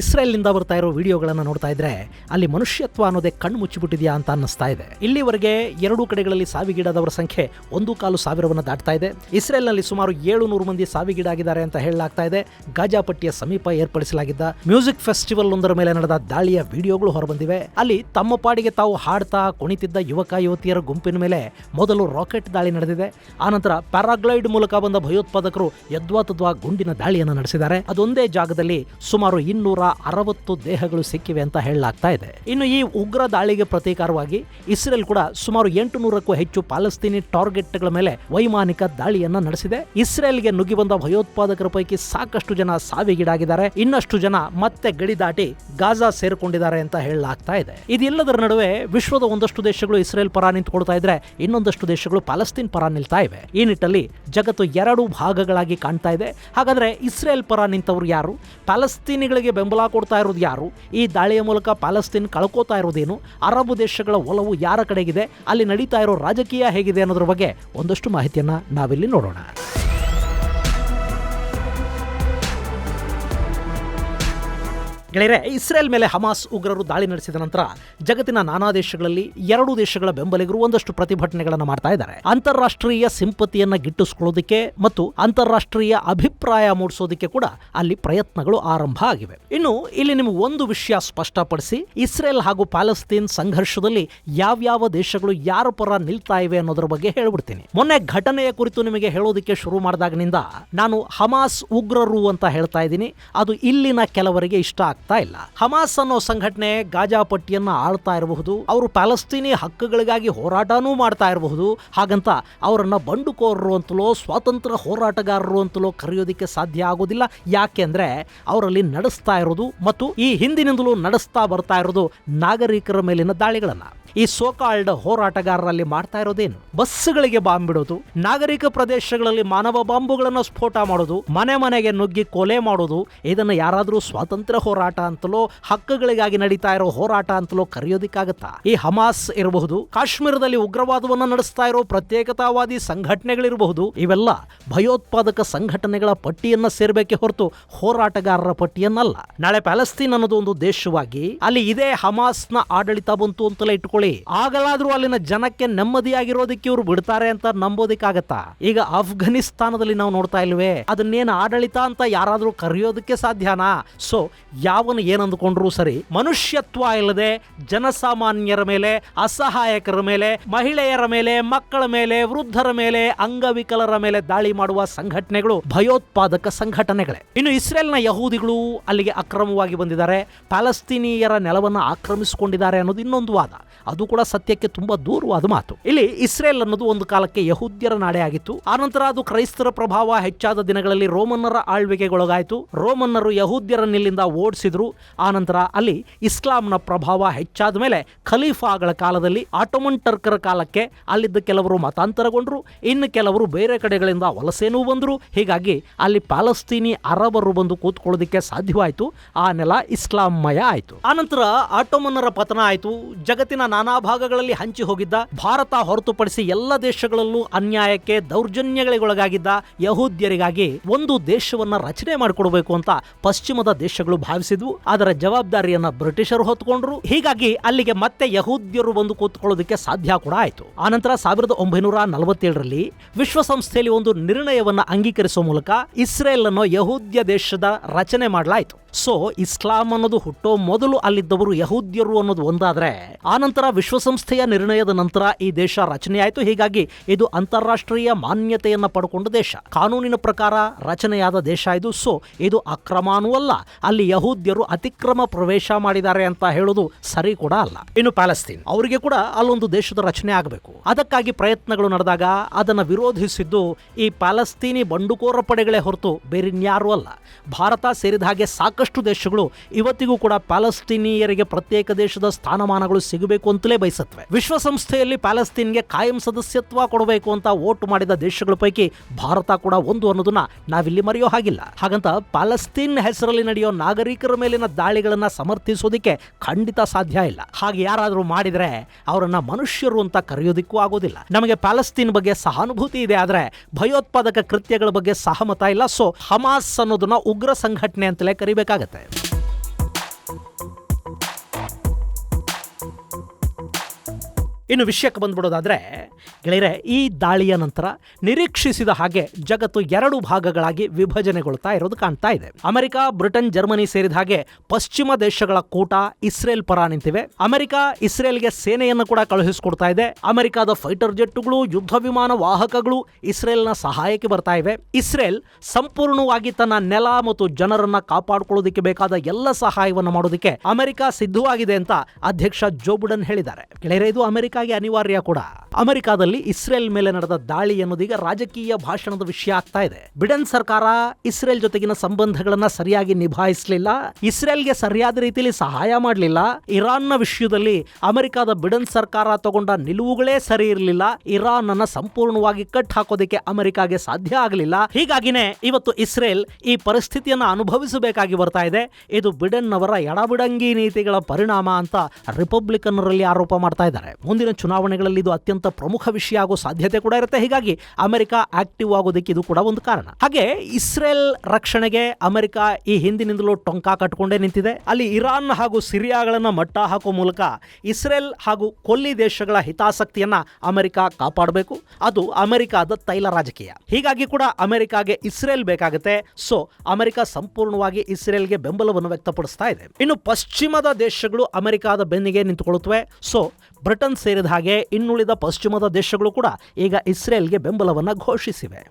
ಇಸ್ರೇಲ್ನಿಂದ ಬರ್ತಾ ಇರೋ ವಿಡಿಯೋಗಳನ್ನು ನೋಡ್ತಾ ಇದ್ರೆ ಅಲ್ಲಿ ಮನುಷ್ಯತ್ವ ಅನ್ನೋದೇ ಕಣ್ಣು ಮುಚ್ಚಿಬಿಟ್ಟಿದೆಯಾ ಅಂತ ಅನ್ನಿಸ್ತಾ ಇದೆ. ಇಲ್ಲಿವರೆಗೆ ಎರಡೂ ಕಡೆಗಳಲ್ಲಿ ಸಾವಿಗೀಡಾದವರ ಸಂಖ್ಯೆ ಒಂದು ಕಾಲು ಸಾವಿರವನ್ನು ದಾಟ್ತಾ ಇದೆ. ಇಸ್ರೇಲ್ನಲ್ಲಿ ಸುಮಾರು ಏಳು ನೂರು ಮಂದಿ ಸಾವಿಗೀಡಾಗಿದ್ದಾರೆ ಅಂತ ಹೇಳಲಾಗ್ತಾ ಇದೆ. ಗಾಜಾಪಟ್ಟಿಯ ಸಮೀಪ ಏರ್ಪಡಿಸಲಾಗಿದ್ದ ಮ್ಯೂಸಿಕ್ ಫೆಸ್ಟಿವಲ್ ಒಂದರ ಮೇಲೆ ನಡೆದ ದಾಳಿಯ ವಿಡಿಯೋಗಳು ಹೊರಬಂದಿವೆ. ಅಲ್ಲಿ ತಮ್ಮ ಪಾಡಿಗೆ ತಾವು ಹಾಡ್ತಾ ಕುಣಿತಿದ್ದ ಯುವಕ ಯುವತಿಯರ ಗುಂಪಿನ ಮೇಲೆ ಮೊದಲು ರಾಕೆಟ್ ದಾಳಿ ನಡೆದಿದೆ. ಆನಂತರ ಪ್ಯಾರಾಗ್ಲೈಡ್ ಮೂಲಕ ಬಂದ ಭಯೋತ್ಪಾದಕರು ಯದ್ವಾ ತದ್ವಾ ಗುಂಡಿನ ದಾಳಿಯನ್ನು ನಡೆಸಿದ್ದಾರೆ. ಅದೊಂದೇ ಜಾಗದಲ್ಲಿ ಸುಮಾರು ಇನ್ನೂರ ಅರವತ್ತು ದೇಹಗಳು ಸಿಕ್ಕಿವೆ ಅಂತ ಹೇಳಲಾಗ್ತಾ ಇದೆ. ಇನ್ನು ಈ ಉಗ್ರ ದಾಳಿಗೆ ಪ್ರತೀಕಾರವಾಗಿ ಇಸ್ರೇಲ್ ಕೂಡ ಸುಮಾರು ಎಂಟು ನೂರಕ್ಕೂ ಹೆಚ್ಚು ಪಾಲಸ್ತೀನಿ ಟಾರ್ಗೆಟ್ಗಳ ಮೇಲೆ ವೈಮಾನಿಕ ದಾಳಿಯನ್ನ ನಡೆಸಿದೆ. ಇಸ್ರೇಲ್ಗೆ ನುಗ್ಗಿ ಬಂದ ಭಯೋತ್ಪಾದಕರ ಪೈಕಿ ಸಾಕಷ್ಟು ಜನ ಸಾವಿಗೀಡಾಗಿದ್ದಾರೆ. ಇನ್ನಷ್ಟು ಜನ ಮತ್ತೆ ಗಡಿ ದಾಟಿ ಗಾಜಾ ಸೇರಿಕೊಂಡಿದ್ದಾರೆ ಅಂತ ಹೇಳಲಾಗ್ತಾ ಇದೆ. ಇದೆಲ್ಲದರ ನಡುವೆ ವಿಶ್ವದ ಒಂದಷ್ಟು ದೇಶಗಳು ಇಸ್ರೇಲ್ ಪರ ನಿಂತುಕೊಳ್ತಾ ಇದ್ರೆ ಇನ್ನೊಂದಷ್ಟು ದೇಶಗಳು ಪಾಲಸ್ತೀನ್ ಪರ ನಿಲ್ತಾ ಇವೆ. ಈ ನಿಟ್ಟಲ್ಲಿ ಜಗತ್ತು ಎರಡು ಭಾಗಗಳಾಗಿ ಕಾಣ್ತಾ ಇದೆ. ಹಾಗಾದ್ರೆ ಇಸ್ರೇಲ್ ಪರ ನಿಂತವರು ಯಾರು? ಪ್ಯಾಲೆಸ್ತೀನಿಗಳಿಗೆ ಕೊಡ್ತಾ ಇರೋದು ಯಾರು? ಈ ದಾಳಿಯ ಮೂಲಕ ಪ್ಯಾಲಸ್ತೀನ್ ಕಳ್ಕೋತಾ ಇರೋದೇನು? ಅರಬ್ ದೇಶಗಳ ಒಲವು ಯಾರ ಕಡೆಗಿದೆ? ಅಲ್ಲಿ ನಡೀತಾ ಇರೋ ರಾಜಕೀಯ ಹೇಗಿದೆ ಅನ್ನೋದ್ರ ಬಗ್ಗೆ ಒಂದಷ್ಟು ಮಾಹಿತಿಯನ್ನು ನಾವಿಲ್ಲಿ ನೋಡೋಣ. ಗೆಳೆಯರೆ, ಇಸ್ರೇಲ್ ಮೇಲೆ ಹಮಾಸ್ ಉಗ್ರರು ದಾಳಿ ನಡೆಸಿದ ನಂತರ ಜಗತ್ತಿನ ನಾನಾ ದೇಶಗಳಲ್ಲಿ ಎರಡು ದೇಶಗಳ ಬೆಂಬಲಿಗರು ಒಂದಷ್ಟು ಪ್ರತಿಭಟನೆಗಳನ್ನು ಮಾಡ್ತಾ ಇದ್ದಾರೆ. ಅಂತಾರಾಷ್ಟ್ರೀಯ ಸಿಂಪತಿಯನ್ನು ಗಿಟ್ಟಿಸ್ಕೊಳ್ಳೋದಕ್ಕೆ ಮತ್ತು ಅಂತಾರಾಷ್ಟ್ರೀಯ ಅಭಿಪ್ರಾಯ ಮೂಡಿಸೋದಕ್ಕೆ ಕೂಡ ಅಲ್ಲಿ ಪ್ರಯತ್ನಗಳು ಆರಂಭ ಆಗಿವೆ. ಇನ್ನು ಇಲ್ಲಿ ನಿಮಗೆ ಒಂದು ವಿಷಯ ಸ್ಪಷ್ಟಪಡಿಸಿ, ಇಸ್ರೇಲ್ ಹಾಗೂ ಪ್ಯಾಲೆಸ್ತೀನ್ ಸಂಘರ್ಷದಲ್ಲಿ ಯಾವ್ಯಾವ ದೇಶಗಳು ಯಾರ ಪರ ನಿಲ್ತಾ ಇವೆ ಅನ್ನೋದ್ರ ಬಗ್ಗೆ ಹೇಳ್ಬಿಡ್ತೀನಿ. ಮೊನ್ನೆ ಘಟನೆಯ ಕುರಿತು ನಿಮಗೆ ಹೇಳೋದಕ್ಕೆ ಶುರು ಮಾಡಿದಾಗಿನಿಂದ ನಾನು ಹಮಾಸ್ ಉಗ್ರರು ಅಂತ ಹೇಳ್ತಾ ಇದ್ದೀನಿ. ಅದು ಇಲ್ಲಿನ ಕೆಲವರಿಗೆ ಇಷ್ಟ ಆಗ್ತಾ ಇಲ್ಲ. ಹಮಾಸ್ ಅನ್ನೋ ಸಂಘಟನೆ ಗಾಜಾ ಪಟ್ಟಿಯನ್ನ ಆಳ್ತಾ ಇರಬಹುದು, ಅವರು ಪ್ಯಾಲೆಸ್ತೀನಿ ಹಕ್ಕುಗಳಿಗಾಗಿ ಹೋರಾಟನೂ ಮಾಡ್ತಾ ಇರಬಹುದು, ಹಾಗಂತ ಅವರನ್ನ ಬಂಡುಕೋರರು ಅಂತಲೋ, ಸ್ವಾತಂತ್ರ್ಯ ಹೋರಾಟಗಾರರು ಅಂತಲೋ ಕರೆಯೋದಿಕ್ಕೆ ಸಾಧ್ಯ ಆಗೋದಿಲ್ಲ. ಯಾಕೆಂದ್ರೆ ಅವರಲ್ಲಿ ನಡೆಸ್ತಾ ಇರೋದು ಮತ್ತು ಈ ಹಿಂದಿನಿಂದಲೂ ನಡೆಸ್ತಾ ಬರ್ತಾ ಇರೋದು ನಾಗರಿಕರ ಮೇಲಿನ ದಾಳಿಗಳನ್ನ. ಈ ಸೋಕಾಲ್ಡ್ ಹೋರಾಟಗಾರರಲ್ಲಿ ಮಾಡ್ತಾ ಇರೋದೇನು? ಬಸ್ಗಳಿಗೆ ಬಾಂಬ್ ಬಿಡೋದು, ನಾಗರಿಕ ಪ್ರದೇಶಗಳಲ್ಲಿ ಮಾನವ ಬಾಂಬುಗಳನ್ನು ಸ್ಫೋಟ ಮಾಡೋದು, ಮನೆ ಮನೆಗೆ ನುಗ್ಗಿ ಕೊಲೆ ಮಾಡೋದು, ಇದನ್ನು ಯಾರಾದರೂ ಸ್ವಾತಂತ್ರ್ಯ ಹೋರಾಟ ಅಂತಲೋ, ಹಕ್ಕುಗಳಿಗಾಗಿ ನಡೀತಾ ಇರೋ ಹೋರಾಟ ಅಂತಲೋ ಕರೆಯೋದಿಕ್ಕಾಗತ್ತಾ? ಈ ಹಮಾಸ್ ಇರಬಹುದು, ಕಾಶ್ಮೀರದಲ್ಲಿ ಉಗ್ರವಾದವನ್ನು ನಡೆಸ್ತಾ ಇರೋ ಪ್ರತ್ಯೇಕತಾವಾದಿ ಸಂಘಟನೆಗಳಿರಬಹುದು, ಇವೆಲ್ಲ ಭಯೋತ್ಪಾದಕ ಸಂಘಟನೆಗಳ ಪಟ್ಟಿಯನ್ನ ಸೇರ್ಬೇಕೆ ಹೊರತು ಹೋರಾಟಗಾರರ ಪಟ್ಟಿಯನ್ನಲ್ಲ. ನಾಳೆ ಪ್ಯಾಲೆಸ್ತೀನ್ ಅನ್ನೋದು ಒಂದು ದೇಶವಾಗಿ, ಅಲ್ಲಿ ಇದೇ ಹಮಾಸ್ನ ಆಡಳಿತ ಬಂತು ಅಂತಲೇ ಇಟ್ಕೊಳ್ಳಿ. ಆಗಲಾದ್ರೂ ಅಲ್ಲಿನ ಜನಕ್ಕೆ ನೆಮ್ಮದಿಯಾಗಿರೋದಕ್ಕೆ ಇವರು ಬಿಡ್ತಾರೆ ಅಂತ ನಂಬೋದಿಕ್ಕಾಗತ್ತಾ? ಈಗ ಅಫ್ಘಾನಿಸ್ತಾನದಲ್ಲಿ ನಾವು ನೋಡ್ತಾ ಇಲ್ವೇ? ಅದನ್ನೇನು ಆಡಳಿತ ಅಂತ ಯಾರಾದ್ರೂ ಕರೆಯೋದಕ್ಕೆ ಸಾಧ್ಯನಾ? ಸೊ, ಯಾವನು ಏನಂದುಕೊಂಡ್ರು ಸರಿ, ಮನುಷ್ಯತ್ವ ಇಲ್ಲದೆ ಜನಸಾಮಾನ್ಯರ ಮೇಲೆ, ಅಸಹಾಯಕರ ಮೇಲೆ, ಮಹಿಳೆಯರ ಮೇಲೆ, ಮಕ್ಕಳ ಮೇಲೆ, ವೃದ್ಧರ ಮೇಲೆ, ಅಂಗವಿಕಲರ ಮೇಲೆ ದಾಳಿ ಮಾಡುವ ಸಂಘಟನೆಗಳು ಭಯೋತ್ಪಾದಕ ಸಂಘಟನೆಗಳೇ. ಇನ್ನು ಇಸ್ರೇಲ್ನ ಯಹೂದಿಗಳು ಅಲ್ಲಿಗೆ ಅಕ್ರಮವಾಗಿ ಬಂದಿದ್ದಾರೆ. ಪ್ಯಾಲಸ್ತೀನಿಯರ ನೆಲವನ್ನು ಆಕ್ರಮಿಸಿಕೊಂಡಿದ್ದಾರೆ ಅನ್ನೋದು ಇನ್ನೊಂದು ವಾದ. ಅದು ಕೂಡ ಸತ್ಯಕ್ಕೆ ತುಂಬಾ ದೂರವಾದ ಮಾತು. ಇಲ್ಲಿ ಇಸ್ರೇಲ್ ಅನ್ನೋದು ಒಂದು ಕಾಲಕ್ಕೆ ಯಹೂದ್ಯರ ನಾಡೆ ಆಗಿತ್ತು. ಆನಂತರ ಅದು ಕ್ರೈಸ್ತರ ಪ್ರಭಾವ ಹೆಚ್ಚಾದ ದಿನಗಳಲ್ಲಿ ರೋಮನ್ನರ ಆಳ್ವಿಕೆಗೊಳಗಾಯಿತು. ರೋಮನ್ನರು ಯಹೂದ್ಯರನ್ನಿಲ್ಲಿಂದ ಓಡಿಸಿದ್ರು. ಆನಂತರ ಅಲ್ಲಿ ಇಸ್ಲಾಂನ ಪ್ರಭಾವ ಹೆಚ್ಚಾದ ಮೇಲೆ ಖಲೀಫಾಗಳ ಕಾಲದಲ್ಲಿ ಆಟೋಮನ್ ಟರ್ಕರ ಕಾಲಕ್ಕೆ ಅಲ್ಲಿದ್ದ ಕೆಲವರು ಮತಾಂತರಗೊಂಡ್ರು. ಇನ್ನು ಕೆಲವರು ಬೇರೆ ಕಡೆಗಳಿಂದ ವಲಸೆನೂ ಬಂದರು. ಹೀಗಾಗಿ ಅಲ್ಲಿ ಪ್ಯಾಲಸ್ತೀನಿ ಅರಬರು ಬಂದು ಕೂತ್ಕೊಳ್ಳೋದಕ್ಕೆ ಸಾಧ್ಯವಾಯಿತು. ಆ ನೆಲ ಇಸ್ಲಾಂಮಯ ಆಯಿತು. ಆನಂತರ ಆಟೋಮನ್ನರ ಪತನ ಆಯಿತು. ಜಗತ್ತಿನ ನಾನಾ ಭಾಗಗಳಲ್ಲಿ ಹಂಚಿ ಹೋಗಿದ್ದ, ಭಾರತ ಹೊರತುಪಡಿಸಿ ಎಲ್ಲ ದೇಶಗಳಲ್ಲೂ ಅನ್ಯಾಯಕ್ಕೆ ದೌರ್ಜನ್ಯಗಳಿಗೊಳಗಾಗಿದ್ದ ಯಹೂದ್ಯರಿಗಾಗಿ ಒಂದು ದೇಶವನ್ನ ರಚನೆ ಮಾಡಿಕೊಡಬೇಕು ಅಂತ ಪಶ್ಚಿಮದ ದೇಶಗಳು ಭಾವಿಸಿದ್ವು. ಅದರ ಜವಾಬ್ದಾರಿಯನ್ನ ಬ್ರಿಟಿಷರು ಹೊತ್ಕೊಂಡ್ರು. ಹೀಗಾಗಿ ಅಲ್ಲಿಗೆ ಮತ್ತೆ ಯಹೂದ್ಯರು ಬಂದು ಕೂತ್ಕೊಳ್ಳೋದಕ್ಕೆ ಸಾಧ್ಯ ಕೂಡ ಆಯಿತು. ಆನಂತರ ಸಾವಿರದ ಒಂಬೈನೂರ ನಲವತ್ತೇಳರಲ್ಲಿ ವಿಶ್ವಸಂಸ್ಥೆಯಲ್ಲಿ ಒಂದು ನಿರ್ಣಯವನ್ನ ಅಂಗೀಕರಿಸುವ ಮೂಲಕ ಇಸ್ರೇಲ್ ಅನ್ನು ಯಹೂದ್ಯ ದೇಶದ ರಚನೆ ಮಾಡಲಾಯಿತು. ಸೊ ಇಸ್ಲಾಂ ಅನ್ನೋದು ಹುಟ್ಟೋ ಮೊದಲು ಅಲ್ಲಿದ್ದವರು ಯಹೂದ್ಯರು ಅನ್ನೋದು ಒಂದಾದ್ರೆ ಆನಂತರ ವಿಶ್ವಸಂಸ್ಥೆಯ ನಿರ್ಣಯದ ನಂತರ ಈ ದೇಶ ರಚನೆ ಆಯಿತು. ಹೀಗಾಗಿ ಇದು ಅಂತಾರಾಷ್ಟ್ರೀಯ ಮಾನ್ಯತೆಯನ್ನ ಪಡ್ಕೊಂಡ ದೇಶ. ಕಾನೂನಿನ ಪ್ರಕಾರ ರಚನೆಯಾದ ದೇಶ ಇದು. ಸೊ ಇದು ಅಕ್ರಮಾನೂ ಅಲ್ಲ, ಅಲ್ಲಿ ಯಹೂದ್ಯರು ಅತಿಕ್ರಮ ಪ್ರವೇಶ ಮಾಡಿದ್ದಾರೆ ಅಂತ ಹೇಳೋದು ಸರಿ ಕೂಡ ಅಲ್ಲ. ಇನ್ನು ಪ್ಯಾಲೆಸ್ತೀನ್, ಅವರಿಗೆ ಕೂಡ ಅಲ್ಲೊಂದು ದೇಶದ ರಚನೆ ಆಗಬೇಕು. ಅದಕ್ಕಾಗಿ ಪ್ರಯತ್ನಗಳು ನಡೆದಾಗ ಅದನ್ನ ವಿರೋಧಿಸಿದ್ದು ಈ ಪ್ಯಾಲೆಸ್ತೀನಿ ಬಂಡುಕೋರ ಪಡೆಗಳೇ ಹೊರತು ಬೇರಿನ್ಯಾರೂ ಅಲ್ಲ. ಭಾರತ ಸೇರಿದ ಹಾಗೆ ಸಾಕಷ್ಟು ಸಾಕಷ್ಟು ದೇಶಗಳು ಇವತ್ತಿಗೂ ಕೂಡ ಪ್ಯಾಲೆಸ್ತೀನಿಯರಿಗೆ ಪ್ರತ್ಯೇಕ ದೇಶದ ಸ್ಥಾನಮಾನಗಳು ಸಿಗಬೇಕು ಅಂತಲೇ ಬಯಸತ್ವೆ ವಿಶ್ವಸಂಸ್ಥೆಯಲ್ಲಿ ಪ್ಯಾಲೆಸ್ತೀನ್ಗೆ ಕಾಯಂ ಸದಸ್ಯತ್ವ ಕೊಡಬೇಕು ಅಂತ ವೋಟ್ ಮಾಡಿದ ದೇಶಗಳ ಪೈಕಿ ಭಾರತ ಕೂಡ ಒಂದು ಅನ್ನೋದನ್ನ ನಾವಿಲ್ಲಿ ಮರೆಯೋ ಹಾಗಿಲ್ಲ. ಹಾಗಂತ ಪ್ಯಾಲೆಸ್ತೀನ್ ಹೆಸರಲ್ಲಿ ನಡೆಯೋ ನಾಗರಿಕರ ಮೇಲಿನ ದಾಳಿಗಳನ್ನ ಸಮರ್ಥಿಸೋದಿಕ್ಕೆ ಖಂಡಿತ ಸಾಧ್ಯ ಇಲ್ಲ. ಹಾಗೆ ಯಾರಾದರೂ ಮಾಡಿದ್ರೆ ಅವರನ್ನ ಮನುಷ್ಯರು ಅಂತ ಕರೆಯೋದಿಕ್ಕೂ ಆಗೋದಿಲ್ಲ. ನಮಗೆ ಪ್ಯಾಲೆಸ್ತೀನ್ ಬಗ್ಗೆ ಸಹಾನುಭೂತಿ ಇದೆ ಆದ್ರೆ ಭಯೋತ್ಪಾದಕ ಕೃತ್ಯಗಳ ಬಗ್ಗೆ ಸಹಮತ ಇಲ್ಲ. ಸೊ ಹಮಾಸ್ ಅನ್ನೋದನ್ನ ಉಗ್ರ ಸಂಘಟನೆ ಅಂತಲೇ स्वागत है। ಇನ್ನು ವಿಷಯಕ್ಕೆ ಬಂದ್ಬಿಡೋದಾದರೆ, ಗೆಳೆಯರೆ, ಈ ದಾಳಿಯ ನಂತರ ನಿರೀಕ್ಷಿಸಿದ ಹಾಗೆ ಜಗತ್ತು ಎರಡು ಭಾಗಗಳಾಗಿ ವಿಭಜನೆಗೊಳ್ತಾ ಇರೋದು ಕಾಣ್ತಾ ಇದೆ. ಅಮೆರಿಕ, ಬ್ರಿಟನ್, ಜರ್ಮನಿ ಸೇರಿದ ಹಾಗೆ ಪಶ್ಚಿಮ ದೇಶಗಳ ಕೂಟ ಇಸ್ರೇಲ್ ಪರ ನಿಂತಿವೆ. ಅಮೆರಿಕ ಇಸ್ರೇಲ್ಗೆ ಸೇನೆಯನ್ನು ಕೂಡ ಕಳುಹಿಸಿಕೊಡ್ತಾ ಇದೆ. ಅಮೆರಿಕದ ಫೈಟರ್ ಜೆಟ್ಟುಗಳು, ಯುದ್ಧ ವಿಮಾನ ವಾಹಕಗಳು ಇಸ್ರೇಲ್ನ ಸಹಾಯಕ್ಕೆ ಬರ್ತಾ ಇವೆ. ಇಸ್ರೇಲ್ ಸಂಪೂರ್ಣವಾಗಿ ತನ್ನ ನೆಲ ಮತ್ತು ಜನರನ್ನ ಕಾಪಾಡಿಕೊಳ್ಳೋದಕ್ಕೆ ಬೇಕಾದ ಎಲ್ಲ ಸಹಾಯವನ್ನು ಮಾಡೋದಕ್ಕೆ ಅಮೆರಿಕ ಸಿದ್ಧವಾಗಿದೆ ಅಂತ ಅಧ್ಯಕ್ಷ ಜೋ ಬಿಡನ್ ಹೇಳಿದ್ದಾರೆ. ಗೆಳೆಯರೆ, ಇದು ಅನಿವಾರ್ಯ ಕೂಡ. ಅಮೆರಿಕಾದಲ್ಲಿ ಇಸ್ರೇಲ್ ಮೇಲೆ ನಡೆದ ದಾಳಿ ಎನ್ನುವುದೀಗ ರಾಜಕೀಯ ಭಾಷಣದ ವಿಷಯ ಆಗ್ತಾ ಇದೆ. ಬಿಡನ್ ಸರ್ಕಾರ ಇಸ್ರೇಲ್ ಜೊತೆಗಿನ ಸಂಬಂಧಗಳನ್ನ ಸರಿಯಾಗಿ ನಿಭಾಯಿಸಲಿಲ್ಲ, ಇಸ್ರೇಲ್ಗೆ ಸರಿಯಾದ ರೀತಿಯಲ್ಲಿ ಸಹಾಯ ಮಾಡಲಿಲ್ಲ, ಇರಾನ್ನ ವಿಷಯದಲ್ಲಿ ಅಮೆರಿಕಾದ ಬಿಡನ್ ಸರ್ಕಾರ ತಗೊಂಡ ನಿಲುವುಗಳೇ ಸರಿ ಇರಲಿಲ್ಲ ಇರಾನ್ ಅನ್ನ ಸಂಪೂರ್ಣವಾಗಿ ಕಟ್ ಹಾಕೋದಕ್ಕೆ ಅಮೆರಿಕಾಗೆ ಸಾಧ್ಯ ಆಗಲಿಲ್ಲ. ಹೀಗಾಗಿನೇ ಇವತ್ತು ಇಸ್ರೇಲ್ ಈ ಪರಿಸ್ಥಿತಿಯನ್ನು ಅನುಭವಿಸಬೇಕಾಗಿ ಬರ್ತಾ ಇದೆ. ಇದು ಬಿಡನ್ ಅವರ ಎಡಬಿಡಂಗಿ ನೀತಿಗಳ ಪರಿಣಾಮ ಅಂತ ರಿಪಬ್ಲಿಕನ್ನರಲ್ಲಿ ಆರೋಪ ಮಾಡ್ತಾ ಇದ್ದಾರೆ. ಮುಂದಿನ ಚುನಾವಣೆಗಳಲ್ಲಿ ಇದು ಅತ್ಯಂತ ಪ್ರಮುಖ ವಿಷಯ ಆಗೋ ಸಾಧ್ಯತೆ ಕೂಡ ಇರುತ್ತೆ. ಹೀಗಾಗಿ ಅಮೆರಿಕ ಆಕ್ಟಿವ್ ಆಗೋದಕ್ಕೆ ಇದು ಕೂಡ ಒಂದು ಕಾರಣ. ಹಾಗೆ ಇಸ್ರೇಲ್ ರಕ್ಷಣೆಗೆ ಅಮೆರಿಕ ಈ ಹಿಂದಿನಿಂದಲೂ ಟೊಂಕ ಕಟ್ಕೊಂಡೇ ನಿಂತಿದೆ. ಅಲ್ಲಿ ಇರಾನ್ ಹಾಗೂ ಸಿರಿಯಾಗಳನ್ನ ಮಟ್ಟ ಹಾಕೋ ಮೂಲಕ ಇಸ್ರೇಲ್ ಹಾಗೂ ಕೊಲ್ಲಿ ದೇಶಗಳ ಹಿತಾಸಕ್ತಿಯನ್ನ ಅಮೆರಿಕ ಕಾಪಾಡಬೇಕು. ಅದು ಅಮೆರಿಕಾದ ತೈಲ ರಾಜಕೀಯ. ಹೀಗಾಗಿ ಕೂಡ ಅಮೆರಿಕಾಗೆ ಇಸ್ರೇಲ್ ಬೇಕಾಗುತ್ತೆ. ಸೊ, ಅಮೆರಿಕ ಸಂಪೂರ್ಣವಾಗಿ ಇಸ್ರೇಲ್ಗೆ ಬೆಂಬಲವನ್ನು ವ್ಯಕ್ತಪಡಿಸ್ತಾ ಇದೆ. ಇನ್ನು ಪಶ್ಚಿಮದ ದೇಶಗಳು ಅಮೆರಿಕಾದ ಬೆನ್ನಿಗೆ ನಿಂತುಕೊಳ್ಳುತ್ತವೆ. ಸೊ, ಬ್ರಿಟನ್ ಸೇರಿದ ಹಾಗೆ ಇನ್ನುಳಿದ ಪಶ್ಚಿಮದ ದೇಶಗಳು ಕೂಡ ಈಗ ಇಸ್ರೇಲ್ಗೆ ಬೆಂಬಲವನ್ನು ಘೋಷಿಸಿವೆ.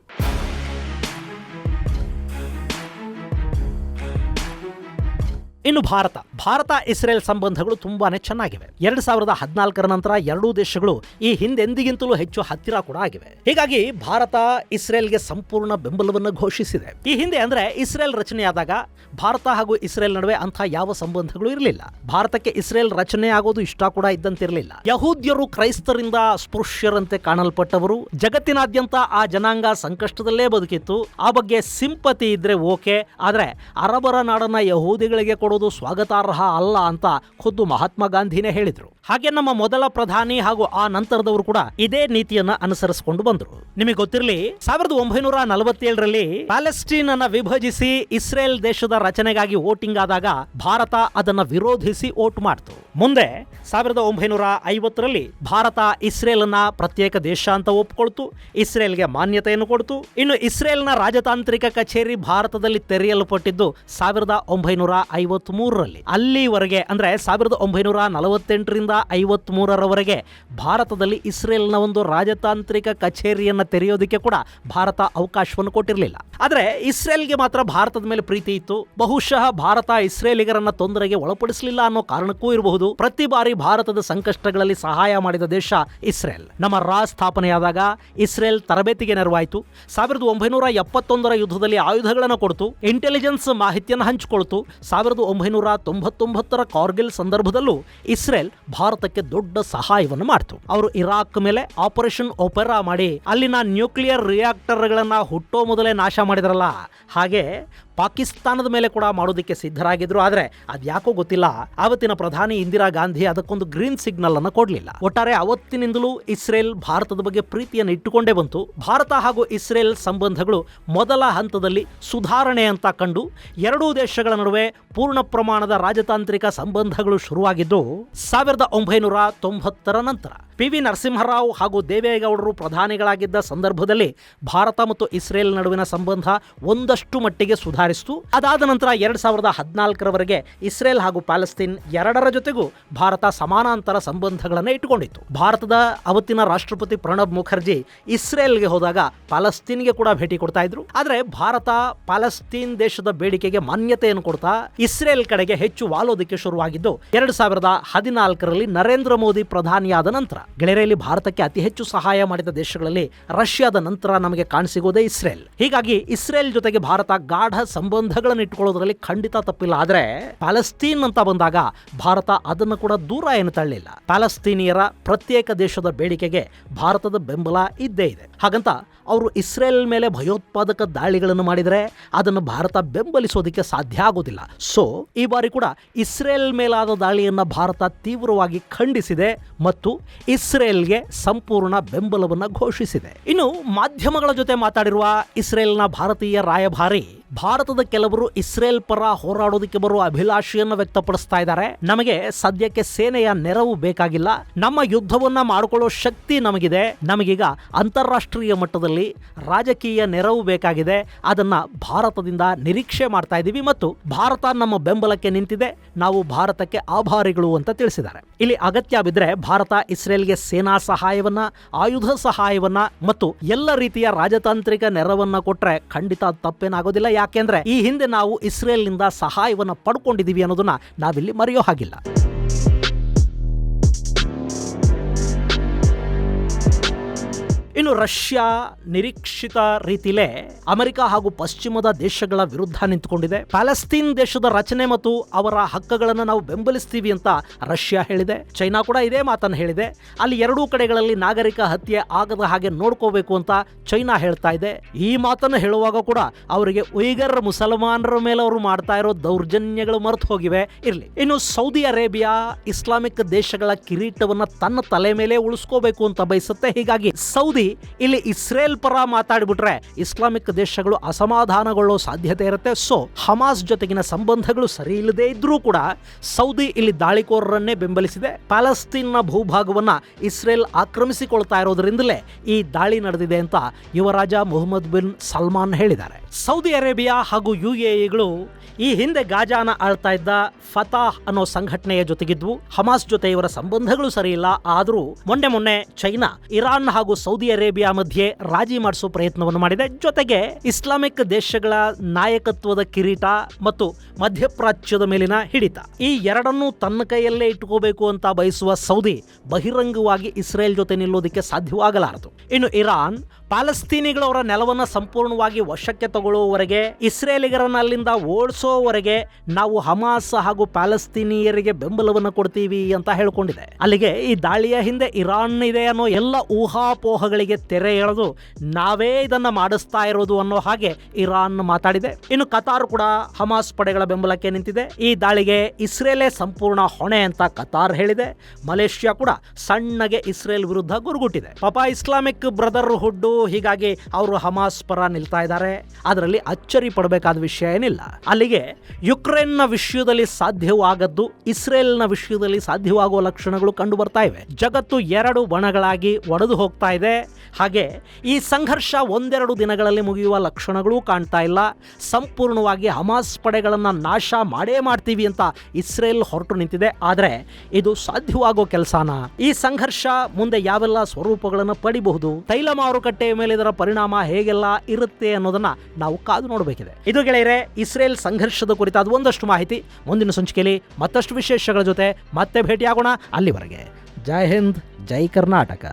ಇನ್ನು ಭಾರತ. ಭಾರತ, ಇಸ್ರೇಲ್ ಸಂಬಂಧಗಳು ತುಂಬಾನೇ ಚೆನ್ನಾಗಿವೆ. ಎರಡ್ ಸಾವಿರದ ಹದಿನಾಲ್ಕರ ನಂತರ ಎರಡೂ ದೇಶಗಳು ಈ ಹಿಂದೆಂದಿಗಿಂತಲೂ ಹೆಚ್ಚು ಹತ್ತಿರ ಕೂಡ ಆಗಿವೆ. ಹೀಗಾಗಿ ಭಾರತ, ಇಸ್ರೇಲ್ಗೆ ಸಂಪೂರ್ಣ ಬೆಂಬಲವನ್ನು ಘೋಷಿಸಿದೆ. ಈ ಹಿಂದೆ ಅಂದ್ರೆ ಇಸ್ರೇಲ್ ರಚನೆಯಾದಾಗ ಭಾರತ ಹಾಗೂ ಇಸ್ರೇಲ್ ನಡುವೆ ಅಂತಹ ಯಾವ ಸಂಬಂಧಗಳು ಇರಲಿಲ್ಲ. ಭಾರತಕ್ಕೆ ಇಸ್ರೇಲ್ ರಚನೆ ಆಗೋದು ಇಷ್ಟ ಕೂಡ ಇದ್ದಂತಿರಲಿಲ್ಲ. ಯಹೂದ್ಯರು ಕ್ರೈಸ್ತರಿಂದ ಸ್ಪೃಶ್ಯರಂತೆ ಕಾಣಲ್ಪಟ್ಟವರು. ಜಗತ್ತಿನಾದ್ಯಂತ ಆ ಜನಾಂಗ ಸಂಕಷ್ಟದಲ್ಲೇ ಬದುಕಿತ್ತು. ಆ ಬಗ್ಗೆ ಸಿಂಪತಿ ಇದ್ರೆ ಓಕೆ. ಆದ್ರೆ ಅರಬರ ನಾಡನ್ನ ಯಹೂದಿಗಳಿಗೆ ಕೊಡೋದು ಸ್ವಾಗತಾರ್ಹ ಅಲ್ಲ ಅಂತ ಖುದ್ದು ಮಹಾತ್ಮ ಗಾಂಧಿನೇ ಹೇಳಿದ್ರು. ಹಾಗೆ ನಮ್ಮ ಮೊದಲ ಪ್ರಧಾನಿ ಹಾಗೂ ಆ ನಂತರದವರು ಕೂಡ ಇದೇ ನೀತಿಯನ್ನ ಅನುಸರಿಸಿಕೊಂಡು ಬಂದರು. ನಿಮಗೆ ಗೊತ್ತಿರಲಿ, ಸಾವಿರದ ಒಂಬೈನೂರ ನಲವತ್ತೇಳರಲ್ಲಿ ಪ್ಯಾಲೆಸ್ಟೀನ್ ಅನ್ನ ವಿಭಜಿಸಿ ಇಸ್ರೇಲ್ ದೇಶದ ರಚನೆಗಾಗಿ ವೋಟಿಂಗ್ ಆದಾಗ ಭಾರತ ಅದನ್ನ ವಿರೋಧಿಸಿ ವೋಟ್ ಮಾಡ್ತು. ಮುಂದೆ ಸಾವಿರದ ಒಂಬೈನೂರ ಐವತ್ತರಲ್ಲಿ ಭಾರತ ಇಸ್ರೇಲ್ ಅನ್ನ ಪ್ರತ್ಯೇಕ ದೇಶ ಅಂತ ಒಪ್ಕೊಳ್ತು, ಇಸ್ರೇಲ್ಗೆ ಮಾನ್ಯತೆಯನ್ನು ಕೊಡ್ತು. ಇನ್ನು ಇಸ್ರೇಲ್ನ ರಾಜತಾಂತ್ರಿಕ ಕಚೇರಿ ಭಾರತದಲ್ಲಿ ತೆರೆಯಲ್ಪಟ್ಟಿದ್ದು ಸಾವಿರದ ಒಂಬೈನೂರ ಐವತ್ತ್ ಮೂರರಲ್ಲಿ ಅಲ್ಲಿವರೆಗೆ, ಅಂದ್ರೆ ಸಾವಿರದ ಒಂಬೈನೂರ ನಲವತ್ತೆಂಟರಿಂದ ಐವತ್ಮೂರರವರೆಗೆ ಭಾರತದಲ್ಲಿ ಇಸ್ರೇಲ್ನ ಒಂದು ರಾಜತಾಂತ್ರಿಕ ಕಚೇರಿಯನ್ನು ತೆರೆಯೋದಕ್ಕೆ ಕೂಡ ಭಾರತ ಅವಕಾಶವನ್ನು ಕೊಟ್ಟಿರಲಿಲ್ಲ. ಆದರೆ ಇಸ್ರೇಲ್ಗೆ ಮಾತ್ರ ಭಾರತದ ಮೇಲೆ ಪ್ರೀತಿ ಇತ್ತು. ಬಹುಶಃ ಭಾರತ ಇಸ್ರೇಲಿಗರನ್ನ ತೊಂದರೆಗೆ ಒಳಪಡಿಸಲಿಲ್ಲ ಅನ್ನೋ ಕಾರಣಕ್ಕೂ ಇರಬಹುದು. ಪ್ರತಿ ಬಾರಿ ಭಾರತದ ಸಂಕಷ್ಟಗಳಲ್ಲಿ ಸಹಾಯ ಮಾಡಿದ ದೇಶ ಇಸ್ರೇಲ್. ನಮ್ಮ ರಾ ಸ್ಥಾಪನೆಯಾದಾಗ ಇಸ್ರೇಲ್ ತರಬೇತಿಗೆ ನೆರವಾಯಿತು. ಸಾವಿರದ ಒಂಬೈನೂರ ಎಪ್ಪತ್ತೊಂದರ ಯುದ್ಧದಲ್ಲಿ ಆಯುಧಗಳನ್ನು ಕೊಡ್ತು. ಇಂಟೆಲಿಜೆನ್ಸ್ ಮಾಹಿತಿಯನ್ನು ಹಂಚಿಕೊಳ್ತು. ಸಾವಿರದ ಒಂಬೈನೂರ ತೊಂಬತ್ತೊಂಬತ್ತರ ಕಾರ್ಗಿಲ್ ಸಂದರ್ಭದಲ್ಲೂ ಇಸ್ರೇಲ್ ಭಾರತಕ್ಕೆ ದೊಡ್ಡ ಸಹಾಯವನ್ನು ಮಾಡಿತು. ಅವರು ಇರಾಕ್ ಮೇಲೆ ಆಪರೇಷನ್ ಒಪೆರಾ ಮಾಡಿ ಅಲ್ಲಿನ ನ್ಯೂಕ್ಲಿಯರ್ ರಿಯಾಕ್ಟರ್ಗಳನ್ನ ಹುಟ್ಟೋ ಮೊದಲೇ ನಾಶ ಮಾಡಿದ್ರಲ್ಲ. ಹಾಗೆ ಪಾಕಿಸ್ತಾನದ ಮೇಲೆ ಕೂಡ ಮಾಡೋದಕ್ಕೆ ಸಿದ್ಧರಾಗಿದ್ರು, ಆದರೆ ಅದ್ಯಾಕೋ ಗೊತ್ತಿಲ್ಲ. ಆವತ್ತಿನ ಪ್ರಧಾನಿ ಇಂದಿರಾ ಗಾಂಧಿ ಅದಕ್ಕೊಂದು ಗ್ರೀನ್ ಸಿಗ್ನಲ್ ಅನ್ನು ಕೊಡಲಿಲ್ಲ. ಒಟ್ಟಾರೆ ಅವತ್ತಿನಿಂದಲೂ ಇಸ್ರೇಲ್ ಭಾರತದ ಬಗ್ಗೆ ಪ್ರೀತಿಯನ್ನು ಇಟ್ಟುಕೊಂಡೇ ಬಂತು. ಭಾರತ ಹಾಗೂ ಇಸ್ರೇಲ್ ಸಂಬಂಧಗಳು ಮೊದಲ ಹಂತದಲ್ಲಿ ಸುಧಾರಣೆ ಅಂತ ಕಂಡು ಎರಡೂ ದೇಶಗಳ ನಡುವೆ ಪೂರ್ಣ ಪ್ರಮಾಣದ ರಾಜತಾಂತ್ರಿಕ ಸಂಬಂಧಗಳು ಶುರುವಾಗಿದ್ದು ಸಾವಿರದ ಒಂಬೈನೂರ ತೊಂಬತ್ತರ ನಂತರ. ಪಿ ವಿ ನರಸಿಂಹರಾವ್ ಹಾಗೂ ದೇವೇಗೌಡರು ಪ್ರಧಾನಿಗಳಾಗಿದ್ದ ಸಂದರ್ಭದಲ್ಲಿ ಭಾರತ ಮತ್ತು ಇಸ್ರೇಲ್ ನಡುವಿನ ಸಂಬಂಧ ಒಂದಷ್ಟು ಮಟ್ಟಿಗೆ ಸುಧಾರಿಸಿತು. ಅದಾದ ನಂತರ ಎರಡು ಸಾವಿರದ ಹದಿನಾಲ್ಕರವರೆಗೆ ಇಸ್ರೇಲ್ ಹಾಗೂ ಪ್ಯಾಲೆಸ್ತೀನ್ ಎರಡರ ಜೊತೆಗೂ ಭಾರತ ಸಮಾನಾಂತರ ಸಂಬಂಧಗಳನ್ನು ಇಟ್ಟುಕೊಂಡಿತ್ತು. ಭಾರತದ ಅವತ್ತಿನ ರಾಷ್ಟ್ರಪತಿ ಪ್ರಣಬ್ ಮುಖರ್ಜಿ ಇಸ್ರೇಲ್ಗೆ ಹೋದಾಗ ಪ್ಯಾಲೆಸ್ತೀನ್ಗೆ ಕೂಡ ಭೇಟಿ ಕೊಡ್ತಾ ಇದ್ರು. ಆದರೆ ಭಾರತ ಪ್ಯಾಲೆಸ್ತೀನ್ ದೇಶದ ಬೇಡಿಕೆಗೆ ಮಾನ್ಯತೆಯನ್ನು ಕೊಡ್ತಾ ಇಸ್ರೇಲ್ ಕಡೆಗೆ ಹೆಚ್ಚು ವಾಲೋದಕ್ಕೆ ಶುರುವಾಗಿದ್ದು, ಎರಡು ಸಾವಿರದ ಹದಿನಾಲ್ಕರಲ್ಲಿ ನರೇಂದ್ರ ಮೋದಿ ಪ್ರಧಾನಿಯಾದ ನಂತರ. ಗೆಳೆಯರೆ ಇಲ್ಲಿ ಭಾರತಕ್ಕೆ ಅತಿ ಹೆಚ್ಚು ಸಹಾಯ ಮಾಡಿದ ದೇಶಗಳಲ್ಲಿ ರಷ್ಯಾದ ನಂತರ ನಮಗೆ ಕಾಣಸಿಗೋದೇ ಇಸ್ರೇಲ್. ಹೀಗಾಗಿ ಇಸ್ರೇಲ್ ಜೊತೆಗೆ ಭಾರತ ಗಾಢ ಸಂಬಂಧಗಳನ್ನು ಇಟ್ಟುಕೊಳ್ಳೋದ್ರಲ್ಲಿ ಖಂಡಿತ ತಪ್ಪಿಲ್ಲ. ಆದರೆ ಪ್ಯಾಲೆಸ್ತೀನ್ ಅಂತ ಬಂದಾಗ ಭಾರತ ಅದನ್ನು ಕೂಡ ದೂರ ಏನು ತಳ್ಳಿಲ್ಲ. ಪ್ಯಾಲೆಸ್ತೀನಿಯರ ಪ್ರತ್ಯೇಕ ದೇಶದ ಬೇಡಿಕೆಗೆ ಭಾರತದ ಬೆಂಬಲ ಇದ್ದೇ ಇದೆ. ಹಾಗಂತ ಅವರು ಇಸ್ರೇಲ್ ಮೇಲೆ ಭಯೋತ್ಪಾದಕ ದಾಳಿಗಳನ್ನು ಮಾಡಿದರೆ ಅದನ್ನು ಭಾರತ ಬೆಂಬಲಿಸೋದಕ್ಕೆ ಸಾಧ್ಯ ಆಗೋದಿಲ್ಲ. ಸೊ, ಈ ಬಾರಿ ಕೂಡ ಇಸ್ರೇಲ್ ಮೇಲಾದ ದಾಳಿಯನ್ನು ಭಾರತ ತೀವ್ರವಾಗಿ ಖಂಡಿಸಿದೆ ಮತ್ತು ಇಸ್ರೇಲ್ಗೆ ಸಂಪೂರ್ಣ ಬೆಂಬಲವನ್ನು ಘೋಷಿಸಿದೆ. ಇನ್ನು ಮಾಧ್ಯಮಗಳ ಜೊತೆ ಮಾತಾಡಿರುವ ಇಸ್ರೇಲ್ನ ಭಾರತೀಯ ರಾಯಭಾರಿ ಭಾರತದ ಕೆಲವರು ಇಸ್ರೇಲ್ ಪರ ಹೋರಾಡೋದಕ್ಕೆ ಬರುವ ಅಭಿಲಾಷೆಯನ್ನು ವ್ಯಕ್ತಪಡಿಸ್ತಾ ಇದ್ದಾರೆ. ನಮಗೆ ಸದ್ಯಕ್ಕೆ ಸೇನೆಯ ನೆರವು ಬೇಕಾಗಿಲ್ಲ. ನಮ್ಮ ಯುದ್ಧವನ್ನ ಮಾಡಿಕೊಳ್ಳೋ ಶಕ್ತಿ ನಮಗಿದೆ. ನಮಗೀಗ ಅಂತಾರಾಷ್ಟ್ರೀಯ ಮಟ್ಟದಲ್ಲಿ ರಾಜಕೀಯ ನೆರವು ಬೇಕಾಗಿದೆ. ಅದನ್ನ ಭಾರತದಿಂದ ನಿರೀಕ್ಷೆ ಮಾಡ್ತಾ ಇದ್ದೀವಿ ಮತ್ತು ಭಾರತ ನಮ್ಮ ಬೆಂಬಲಕ್ಕೆ ನಿಂತಿದೆ. ನಾವು ಭಾರತಕ್ಕೆ ಆಭಾರಿಗಳು ಅಂತ ತಿಳಿಸಿದ್ದಾರೆ. ಇಲ್ಲಿ ಅಗತ್ಯ ಬಿದ್ದರೆ ಭಾರತ ಇಸ್ರೇಲ್ಗೆ ಸೇನಾ ಸಹಾಯವನ್ನ, ಆಯುಧ ಸಹಾಯವನ್ನ ಮತ್ತು ಎಲ್ಲ ರೀತಿಯ ರಾಜತಾಂತ್ರಿಕ ನೆರವನ್ನ ಕೊಟ್ರೆ ಖಂಡಿತ ತಪ್ಪೇನಾಗೋದಿಲ್ಲ. ಯಾಕೆಂದ್ರೆ ಈ ಹಿಂದೆ ನಾವು ಇಸ್ರೇಲ್ನಿಂದ ಸಹಾಯವನ್ನು ಪಡ್ಕೊಂಡಿದ್ದೀವಿ ಅನ್ನೋದನ್ನ ನಾವಿಲ್ಲಿ ಮರೆಯೋ ಹಾಗಿಲ್ಲ. ಇನ್ನು ರಷ್ಯಾ ನಿರೀಕ್ಷಿತ ರೀತಿಲೇ ಅಮೆರಿಕ ಹಾಗೂ ಪಶ್ಚಿಮದ ದೇಶಗಳ ವಿರುದ್ಧ ನಿಂತುಕೊಂಡಿದೆ. ಪ್ಯಾಲೆಸ್ತೀನ್ ದೇಶದ ರಚನೆ ಮತ್ತು ಅವರ ಹಕ್ಕುಗಳನ್ನು ನಾವು ಬೆಂಬಲಿಸ್ತೀವಿ ಅಂತ ರಷ್ಯಾ ಹೇಳಿದೆ. ಚೈನಾ ಕೂಡ ಇದೇ ಮಾತನ್ನು ಹೇಳಿದೆ. ಅಲ್ಲಿ ಎರಡೂ ಕಡೆಗಳಲ್ಲಿ ನಾಗರಿಕ ಹತ್ಯೆ ಆಗದ ಹಾಗೆ ನೋಡ್ಕೋಬೇಕು ಅಂತ ಚೈನಾ ಹೇಳ್ತಾ ಇದೆ. ಈ ಮಾತನ್ನು ಹೇಳುವಾಗ ಕೂಡ ಅವರಿಗೆ ಉಯ್ಗರ್ ಮುಸಲ್ಮಾನರ ಮೇಲೆ ಅವರು ಮಾಡ್ತಾ ಇರೋ ದೌರ್ಜನ್ಯಗಳು ಮರೆತು ಹೋಗಿವೆ. ಇರಲಿ. ಇನ್ನು ಸೌದಿ ಅರೇಬಿಯಾ ಇಸ್ಲಾಮಿಕ್ ದೇಶಗಳ ಕಿರೀಟವನ್ನ ತನ್ನ ತಲೆ ಮೇಲೆ ಉಳಿಸ್ಕೋಬೇಕು ಅಂತ ಬಯಸುತ್ತೆ. ಹೀಗಾಗಿ ಸೌದಿ ಇಲ್ಲಿ ಇಸ್ರೇಲ್ ಪರ ಮಾತಾಡಿಬಿಟ್ರೆ ಇಸ್ಲಾಮಿಕ್ ದೇಶಗಳು ಅಸಮಾಧಾನಗೊಳ್ಳೋ ಸಾಧ್ಯತೆ ಇರುತ್ತೆ. ಸೊ ಹಮಾಸ್ ಜೊತೆಗಿನ ಸಂಬಂಧಗಳು ಸರಿ ಇಲ್ಲದೆ ಇದ್ರೂ ಕೂಡ ಸೌದಿ ಇಲ್ಲಿ ದಾಳಿಕೋರರನ್ನೇ ಬೆಂಬಲಿಸಿದೆ. ಪ್ಯಾಲೆಸ್ತೀನ್ನ ಭೂಭಾಗವನ್ನ ಇಸ್ರೇಲ್ ಆಕ್ರಮಿಸಿಕೊಳ್ತಾ ಇರೋದ್ರಿಂದಲೇ ಈ ದಾಳಿ ನಡೆದಿದೆ ಅಂತ ಯುವರಾಜ ಮೊಹಮ್ಮದ್ ಬಿನ್ ಸಲ್ಮಾನ್ ಹೇಳಿದ್ದಾರೆ. ಸೌದಿ ಅರೇಬಿಯಾ ಹಾಗೂ ಯು ಎಗಳು ಈ ಹಿಂದೆ ಗಾಜಾನ ಆಳ್ತಾ ಇದ್ದ ಫತಾಹ್ ಅನ್ನೋ ಸಂಘಟನೆಯ ಜೊತೆಗಿದ್ವು. ಹಮಾಸ್ ಜೊತೆ ಇವರ ಸಂಬಂಧಗಳು ಸರಿಯಿಲ್ಲ ಆದರೂ ಮೊನ್ನೆ ಮೊನ್ನೆ ಚೈನಾ ಇರಾನ್ ಹಾಗೂ ಸೌದಿ ಅರೇಬಿಯಾ ಮಧ್ಯೆ ರಾಜಿ ಮಾಡಿಸೋ ಪ್ರಯತ್ನವನ್ನು ಮಾಡಿದೆ. ಜೊತೆಗೆ ಇಸ್ಲಾಮಿಕ್ ದೇಶಗಳ ನಾಯಕತ್ವದ ಕಿರೀಟ ಮತ್ತು ಮಧ್ಯಪ್ರಾಚ್ಯದ ಮೇಲಿನ ಹಿಡಿತ. ಈ ಎರಡನ್ನೂ ತನ್ನ ಕೈಯಲ್ಲೇ ಇಟ್ಕೋಬೇಕು ಅಂತ ಬಯಸುವ ಸೌದಿ ಬಹಿರಂಗವಾಗಿ ಇಸ್ರೇಲ್ ಜೊತೆ ನಿಲ್ಲೋದಕ್ಕೆ ಸಾಧ್ಯವಾಗಲಾರದು. ಇನ್ನು ಇರಾನ್ ಪ್ಯಾಲೆಸ್ತೀನಿಗಳವರ ನೆಲವನ್ನು ಸಂಪೂರ್ಣವಾಗಿ ವಶಕ್ಕೆ ತಗೊಳ್ಳುವವರೆಗೆ, ಇಸ್ರೇಲಿಗರನ್ನ ಅಲ್ಲಿಂದ ಓಡಿಸೋವರೆಗೆ ನಾವು ಹಮಾಸ್ ಹಾಗೂ ಪ್ಯಾಲೆಸ್ತೀನಿಯರಿಗೆ ಬೆಂಬಲವನ್ನು ಕೊಡ್ತೀವಿ ಅಂತ ಹೇಳ್ಕೊಂಡಿದೆ. ಅಲ್ಲಿಗೆ ಈ ದಾಳಿಯ ಹಿಂದೆ ಇರಾನ್ ಇದೆ ಅನ್ನೋ ಎಲ್ಲ ಊಹಾಪೋಹಗಳಿಗೆ ತೆರೆ ಎಳೆದು ನಾವೇ ಇದನ್ನ ಮಾಡಿಸ್ತಾ ಇರೋದು ಅನ್ನೋ ಹಾಗೆ ಇರಾನ್ ಮಾತಾಡಿದೆ. ಇನ್ನು ಕತಾರ್ ಕೂಡ ಹಮಾಸ್ ಪಡೆಗಳ ಬೆಂಬಲಕ್ಕೆ ನಿಂತಿದೆ. ಈ ದಾಳಿಗೆ ಇಸ್ರೇಲೇ ಸಂಪೂರ್ಣ ಹೊಣೆ ಅಂತ ಕತಾರ್ ಹೇಳಿದೆ. ಮಲೇಷ್ಯಾ ಕೂಡ ಸಣ್ಣಗೆ ಇಸ್ರೇಲ್ ವಿರುದ್ಧ ಗುರುಗುಟ್ಟಿದೆ. ಪಾಪ ಇಸ್ಲಾಮಿಕ್ ಬ್ರದರ್ಹುಡ್ ಹೀಗಾಗಿ ಅವರು ಹಮಾಸ್ ಪರ ನಿಲ್ತಾ ಇದ್ದಾರೆ. ಅದರಲ್ಲಿ ಅಚ್ಚರಿ ಪಡಬೇಕಾದ ವಿಷಯ ಏನಿಲ್ಲ. ಅಲ್ಲಿಗೆ ಯುಕ್ರೇನ್ನ ವಿಷಯದಲ್ಲಿ ಸಾಧ್ಯವಾಗದ್ದು ಇಸ್ರೇಲ್ನ ವಿಷಯದಲ್ಲಿ ಸಾಧ್ಯವಾಗುವ ಲಕ್ಷಣಗಳು ಕಂಡು ಬರ್ತಾ ಇವೆ. ಜಗತ್ತು ಎರಡು ಬಣಗಳಾಗಿ ಒಡೆದು ಹೋಗ್ತಾ ಇದೆ. ಹಾಗೆ ಈ ಸಂಘರ್ಷ ಒಂದೆರಡು ದಿನಗಳಲ್ಲಿ ಮುಗಿಯುವ ಲಕ್ಷಣಗಳು ಕಾಣ್ತಾ ಇಲ್ಲ. ಸಂಪೂರ್ಣವಾಗಿ ಹಮಾಸ್ ಪಡೆಗಳನ್ನು ನಾಶ ಮಾಡೇ ಮಾಡ್ತೀವಿ ಅಂತ ಇಸ್ರೇಲ್ ಹೊರಟು ನಿಂತಿದೆ. ಆದರೆ ಇದು ಸಾಧ್ಯವಾಗೋ ಕೆಲಸನ? ಈ ಸಂಘರ್ಷ ಮುಂದೆ ಯಾವೆಲ್ಲ ಸ್ವರೂಪಗಳನ್ನು ಪಡಿಬಹುದು? ತೈಲ ಮಾರುಕಟ್ಟೆಯ ಮೇಲೆ ಇದರ ಪರಿಣಾಮ ಹೇಗೆಲ್ಲ ಇರುತ್ತೆ ಅನ್ನೋದನ್ನ ನಾವು ಕಾದು ನೋಡಬೇಕಿದೆ. ಇದು ಗೆಳೆಯರೆ, ಇಸ್ರೇಲ್ ಸಂಘರ್ಷದ ಕುರಿತಾದ ಒಂದಷ್ಟು ಮಾಹಿತಿ. ಮುಂದಿನ ಸಂಚಿಕೆಯಲ್ಲಿ ಮತ್ತಷ್ಟು ವಿಶೇಷಗಳ ಜೊತೆ ಮತ್ತೆ ಭೇಟಿಯಾಗೋಣ ಅಲ್ಲಿವರೆಗೆ. ಜೈ ಹಿಂದ್, ಜೈ ಕರ್ನಾಟಕ.